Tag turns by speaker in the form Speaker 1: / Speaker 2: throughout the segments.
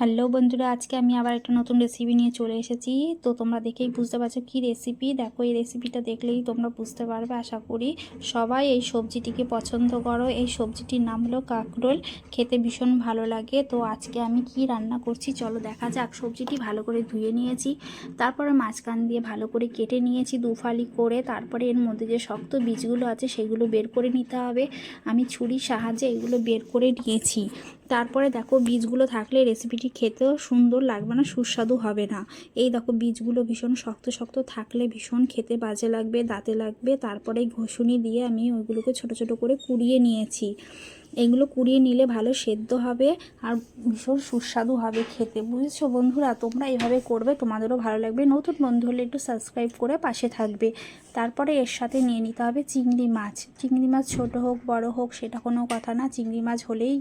Speaker 1: Hello বন্ধুরা, আজকে আমি আবার একটা নতুন রেসিপি নিয়ে চলে এসেছি। তো তোমরা দেখেই বুঝতে পারছ কী রেসিপি দেখো, এই রেসিপিটা দেখলেই তোমরা বুঝতে পারবে, আশা করি সবাই এই সবজিটিকে পছন্দ করো। এই সবজিটির নাম হলো কাঁকরোল, খেতে ভীষণ ভালো লাগে। তো আজকে আমি কি রান্না করছি চলো দেখা যাক। সবজিটি ভালো করে ধুয়ে নিয়েছি, তারপরে মাঝখান দিয়ে ভালো করে কেটে নিয়েছি দুফালি করে। তারপরে এর মধ্যে যে শক্ত বীজগুলো আছে, সেগুলো বের করে নিতে হবে। আমি ছুরির সাহায্যে এগুলো বের করে নিয়েছি। তারপরে দেখো বীজগুলো থাকলে রেসিপিটি খেতেও সুন্দর লাগবে না, সুস্বাদু হবে না। এই দেখো বীজগুলো ভীষণ শক্ত শক্ত থাকলে ভীষণ খেতে বাজে লাগবে, দাঁতে লাগবে। তারপরে ঘষুনি দিয়ে আমি ওইগুলোকে ছোট ছোট করে কুড়িয়ে নিয়েছি। এগুলো কুড়িয়ে নিলে ভালো সেদ্ধ হবে আর ভীষণ সুস্বাদু হবে খেতে। বুঝেছ বন্ধুরা? তোমরা এভাবে করবে, তোমাদেরও ভালো লাগবে। নতুন বন্ধু হলে একটু সাবস্ক্রাইব করে পাশে থাকবে। তারপরে এর সাথে নিয়ে নিতে হবে চিংড়ি মাছ। চিংড়ি মাছ ছোট হোক, বড় হোক, সেটা কোনো কথা না। চিংড়ি মাছ হলেই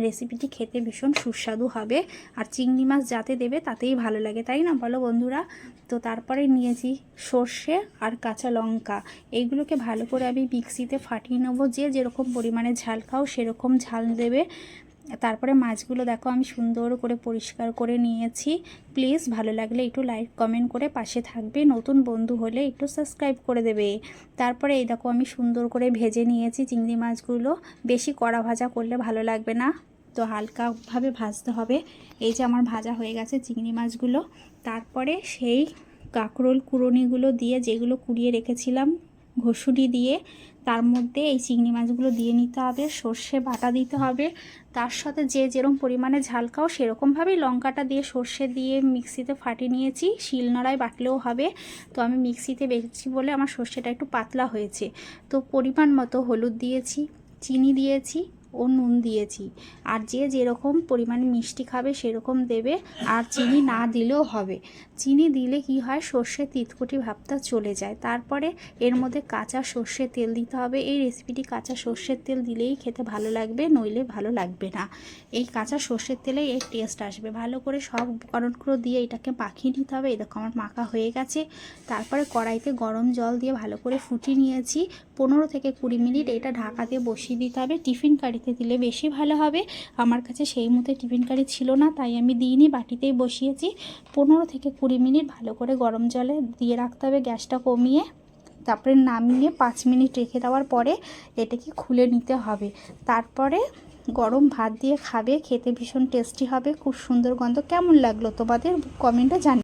Speaker 1: রেসিপিটি খেতে ভীষণ সুস্বাদু হবে। আর চিংড়ি মাছ যাতে দেবে তাতেই ভালো লাগে, তাই না? বলো বন্ধুরা। তো তারপরে নিয়েছি সর্ষে আর কাঁচা লঙ্কা। এইগুলোকে ভালো করে আমি মিক্সিতে ফাটিয়ে নেব। যে যেরকম পরিমাণে ঝাল খাও, সেরকম ঝাল দেবে। তারপরে মাছগুলো দেখো আমি সুন্দর করে পরিষ্কার করে নিয়েছি। প্লিজ ভালো লাগলে একটু লাইক, কমেন্ট করে পাশে থাকবে। নতুন বন্ধু হলে একটু সাবস্ক্রাইব করে দেবে। তারপরে এই দেখো আমি সুন্দর করে ভেজে নিয়েছি চিংড়ি মাছগুলো। বেশি কড়া ভাজা করলে ভালো লাগবে না। তো হালকাভাবে ভাজতে হবে। এই যে আমার ভাজা হয়ে গেছে চিংড়ি মাছগুলো। তারপরে সেই কাঁকরোল কুড়নিগুলো দিয়ে যেগুলো কুড়িয়ে রেখেছিলাম ঘষুরি দিয়ে তার মধ্যে এই চিংড়ি মাছগুলো দিয়ে নিতে হবে, সর্ষে বাটা দিতে হবে। তার সাথে যে যেরকম পরিমাণে ঝাল খাও সেরকমভাবেই লঙ্কাটা দিয়ে সর্ষে দিয়ে মিক্সিতে ফাটিয়ে নিয়েছি। শিলনোড়ায় বাটলেও হবে। তো আমি মিক্সিতে বেছি বলে আমার সর্ষেটা একটু পাতলা হয়েছে। তো পরিমাণ মতো হলুদ দিয়েছি, চিনি দিয়েছি। ও নুন দিয়েছি। আর যে যেরকম পরিমাণে মিষ্টি খাবে সেরকম দেবে, আর চিনি না দিলেও হবে। চিনি দিলে কি হয়? সর্ষের তিতকুটি ভাবটা চলে যায়। তারপরে এর মধ্যে কাঁচা সর্ষের তেল দিতে হবে। এই রেসিপিটি কাঁচা সর্ষের তেল দিলেই খেতে ভালো লাগবে, নইলে ভালো লাগবে না। এই কাঁচা সর্ষের তেলেই এর টেস্ট আসবে। ভালো করে সব উপকরণগুলো দিয়ে এটাকে মাখিয়ে নিতে হবে। দেখো আমার মাখা হয়ে গেছে। তারপরে কড়াইতে গরম জল দিয়ে ভালো করে ফুটিয়ে নিয়েছি। পনেরো থেকে কুড়ি মিনিট এটা ঢাকা দিয়ে বসিয়ে দিতে হবে। টিফিন কারিতে দিলে বেশি ভালো হবে। আমার কাছে সেই মতো টিফিন কারি ছিল না, তাই আমি দিইনি। বাটিতেই বসিয়েছি। পনেরো থেকে কুড়ি মিনিট ভালো করে গরম জলে দিয়ে রাখতে হবে গ্যাসটা কমিয়ে। তারপরে নামিয়ে পাঁচ মিনিট রেখে দেওয়ার পরে এটাকে খুলে নিতে হবে। তারপরে গরম ভাত দিয়ে খাবে, খেতে ভীষণ টেস্টি হবে, খুব সুন্দর গন্ধ। কেমন লাগল তোমাদের কমেন্টে জানি